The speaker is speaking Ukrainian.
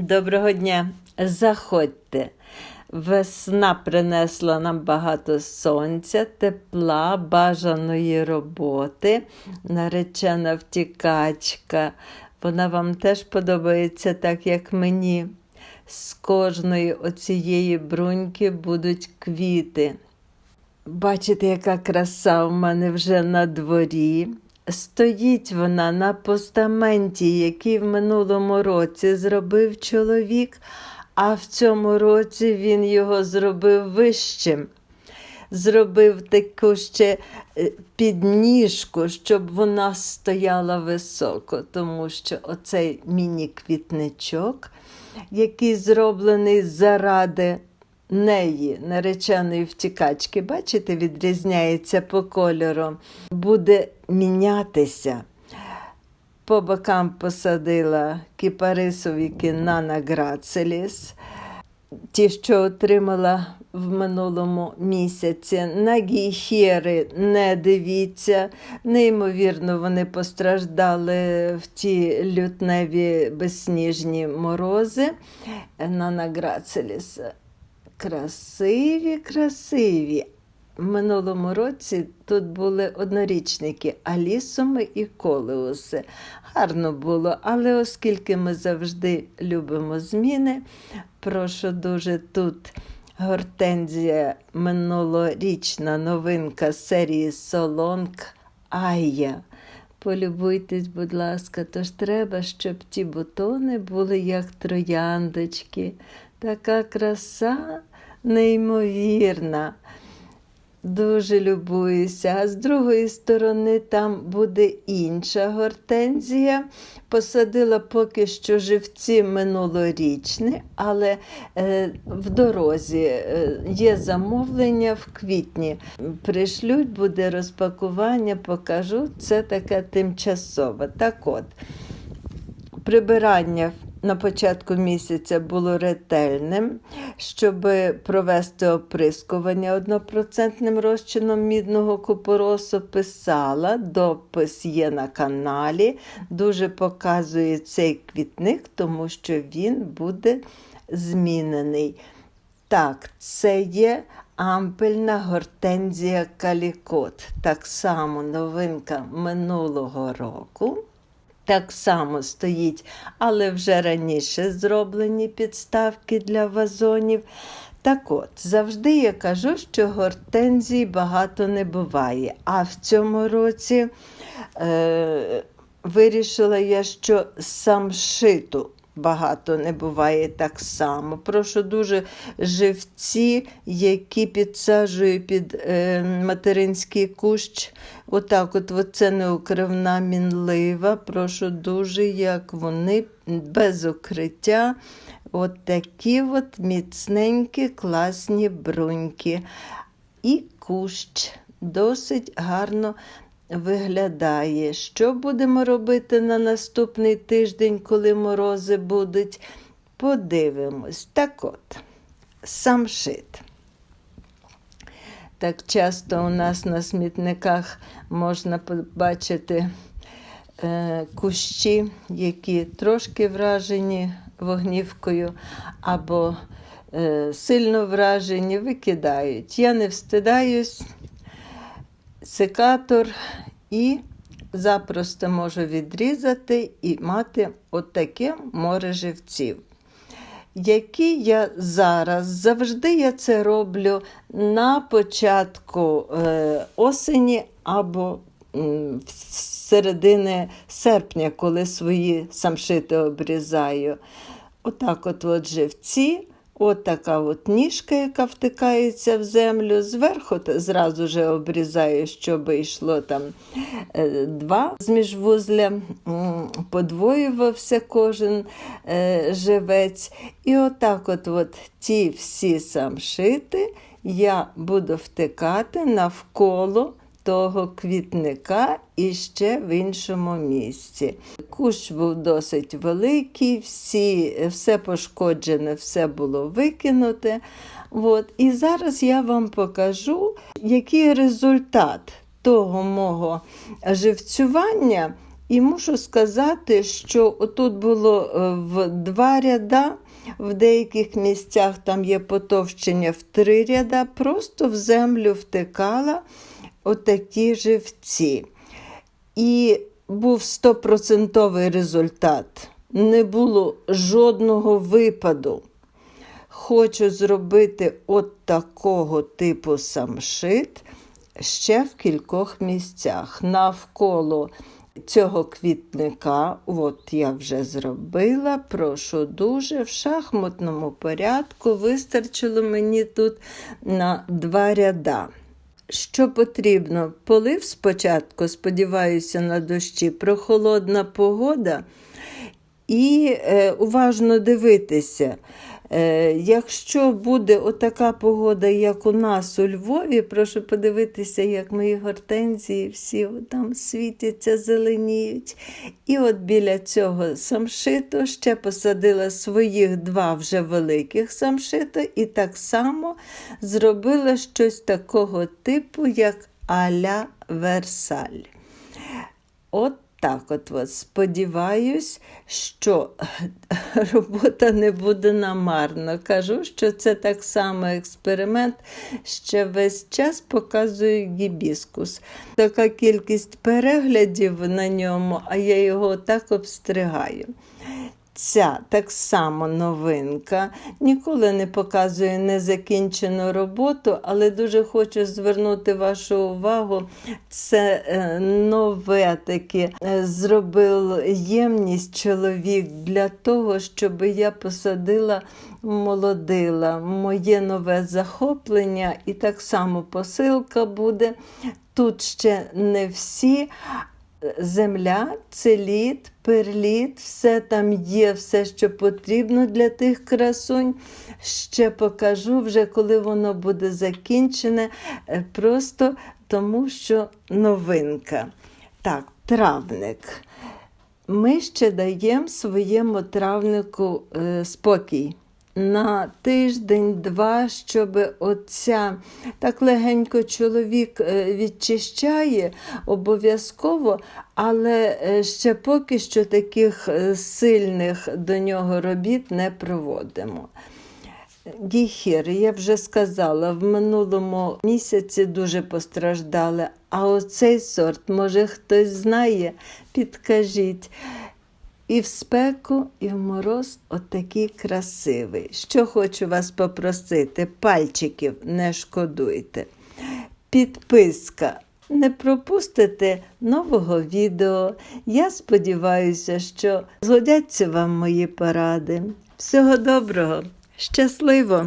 Доброго дня! Заходьте. Весна принесла нам багато сонця, тепла, бажаної роботи, наречена втікачка. Вона вам теж подобається, так як мені. З кожної оцієї бруньки будуть квіти. Бачите, яка краса у мене вже на дворі. Стоїть вона на постаменті, який в минулому році зробив чоловік, а в цьому році він його зробив вищим. Зробив таку ще е, підніжку, щоб вона стояла високо, тому що оцей міні-квітничок, який зроблений заради неї, нареченої втікачки, бачите, відрізняється по кольору, буде мінятися. По бокам посадила кіпарисовіки Нана Грацеліс, ті, що отримала в минулому місяці. На гіхєри не дивіться. Неймовірно, вони постраждали в ті лютневі безсніжні морози. Нана Грацеліс красиві, красиві. Минулому році тут були однорічники Алісоми і Колеуси. Гарно було, але оскільки ми завжди любимо зміни, прошу дуже тут гортензія минулорічна новинка серії Солонг Айя. Полюбуйтесь, будь ласка, тож треба, щоб ті бутони були як трояндочки. Така краса неймовірна. Дуже любуюся. А з другої сторони, там буде інша гортензія. Посадила поки що живці минулорічні, але е, в дорозі е, є замовлення в квітні. Пришлють, буде розпакування, покажу. Це таке тимчасове. Так от, прибирання на початку місяця було ретельним, щоб провести оприскування однопроцентним розчином мідного купоросу, писала, допис є на каналі. Дуже показує цей квітник, тому що він буде змінений. Так, це є ампельна гортензія калікот. Так само новинка минулого року. Так само стоїть, але вже раніше зроблені підставки для вазонів. Так от, завжди я кажу, що гортензій багато не буває. А в цьому році е, вирішила я, що самшиту багато не буває так само. Прошу дуже живці, які підсаджую під е, материнський кущ. Отак, от, це неукривна мінлива. Прошу дуже, як вони без укриття. От такі от міцненькі, класні бруньки. І кущ досить гарно виглядає. Що будемо робити на наступний тиждень, коли морози будуть? Подивимось. Так от, самшит. Так часто у нас на смітниках можна побачити е, кущі, які трошки вражені вогнівкою або е, сильно вражені, викидають. Я не встидаюсь, секатор і запросто можу відрізати і мати отаке море живців. Які я зараз завжди я це роблю на початку е, осені або середини серпня, коли свої самшити обрізаю. Отак от, от живці, от така от ніжка, яка втикається в землю. Зверху зразу же обрізаю, щоб йшло там е, два з міжвузля, подвоювався кожен е, живець. І отак от, от ті всі самшити я буду втикати навколо того квітника і ще в іншому місці. Кущ був досить великий, всі, все пошкоджене, все було викинуте. От. І зараз я вам покажу, який результат того мого живцювання І мушу сказати, що тут було е, в два ряда, в деяких місцях там є потовщення в три ряда, просто в землю втикала отакі живці. І був стопроцентовий результат. Не було жодного випаду. Хочу зробити от такого типу самшит ще в кількох місцях. Навколо цього квітника, от я вже зробила, прошу дуже, в шахматному порядку вистачило мені тут на два ряда. Що потрібно? Полив спочатку, сподіваюся, на дощі, прохолодна погода. І е, уважно дивитися. Е, якщо буде отака погода, як у нас у Львові, прошу подивитися, як мої гортензії всі там світяться, зеленіють. І от біля цього самшиту ще посадила своїх два вже великих самшиту, і так само зробила щось такого типу, як аля Версаль. От так от, от сподіваюсь, що робота не буде намарно. Кажу, що це так само експеримент, ще весь час показую гібіскус. Така кількість переглядів на ньому, а я його так обстригаю. Ця так само новинка. Ніколи не показую незакінчену роботу, але дуже хочу звернути вашу увагу. Це е, нове таке зробив ємність чоловік для того, щоб я посадила, молодила моє нове захоплення, і так само посилка буде. Тут ще не всі. Земля, целіт, перліт, все там є, все, що потрібно для тих красунь. Ще покажу вже, коли воно буде закінчене, е, просто тому що новинка. Так, травник. Ми ще даємо своєму травнику е, спокій. На тиждень-два, щоб оця так легенько чоловік е, відчищає обов'язково, але е, ще поки що таких е, сильних до нього робіт не проводимо. Діхір, я вже сказала, в минулому місяці дуже постраждали. А оцей сорт, може, хтось знає, підкажіть. І в спеку, і в мороз отакий красивий. Що хочу вас попросити, пальчиків не шкодуйте. Підписка. Не пропустите нового відео. Я сподіваюся, що згодяться вам мої поради. Всього доброго, щасливо!